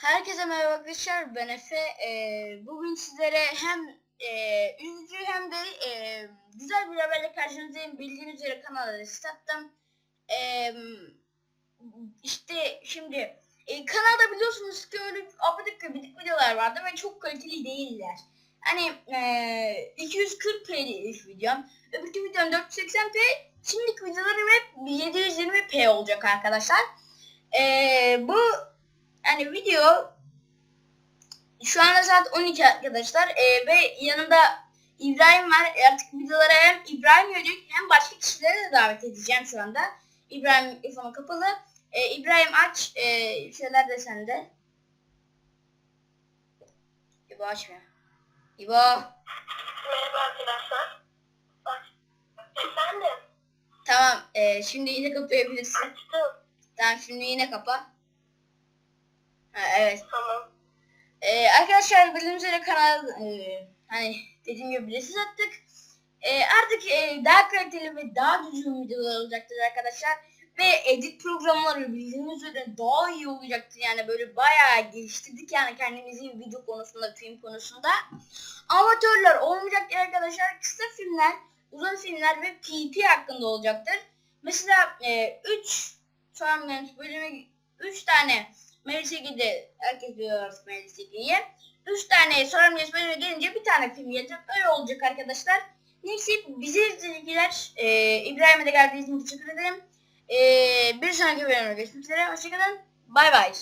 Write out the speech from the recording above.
Herkese merhaba arkadaşlar ben Efe. Ee, bugün sizlere hem e, üzücü hem de e, güzel bir haberle karşınızdayım. Bildiğiniz üzere kanala restattım. Ee, işte şimdi e, kanalda biliyorsunuz ki öyle abidik gubidik videolar vardı ve çok kaliteli değiller. Hani e, 240p ilk videom. Öbürkü videom 480p. Şimdiki videolarım hep 720p olacak arkadaşlar. Ee, bu yani video şu anda saat 12 arkadaşlar ee, ve yanında İbrahim var. E, Artık videolara hem İbrahim görecek hem başka kişileri de davet edeceğim şu anda. İbrahim mikrofonu kapalı. Ee, İbrahim aç. Ee, şeyler de sende. İbo açmıyor. İbo. Merhaba arkadaşlar. Bak, efendim, Tamam. ee, şimdi yine kapayabilirsin. açtım. Tamam şimdi yine kapa. Ha, evet. Tamam. Ee, arkadaşlar bildiğiniz üzere kanal e, hani dediğim gibi bilesiz attık. Ee, artık e, daha kaliteli ve daha düzgün videolar olacaktır arkadaşlar. Ve edit programları bildiğiniz üzere daha iyi olacaktır. Yani böyle bayağı geliştirdik yani kendimizi video konusunda, film konusunda. Amatörler olmayacaktır arkadaşlar. Kısa filmler, uzun filmler ve PP hakkında olacaktır. Mesela 3 Terminant bölümü 3 tane Melisa'yı herkes artık Melisa'yı. 3 tane Sorumluyuz bölümü gelince bir tane film gelecek. Öyle olacak arkadaşlar. Neyse bizi izleyiciler e, İbrahim'e de geldiğiniz için teşekkür ederim. E, bir sonraki bölümde görüşmek üzere. Hoşçakalın. Bay bay.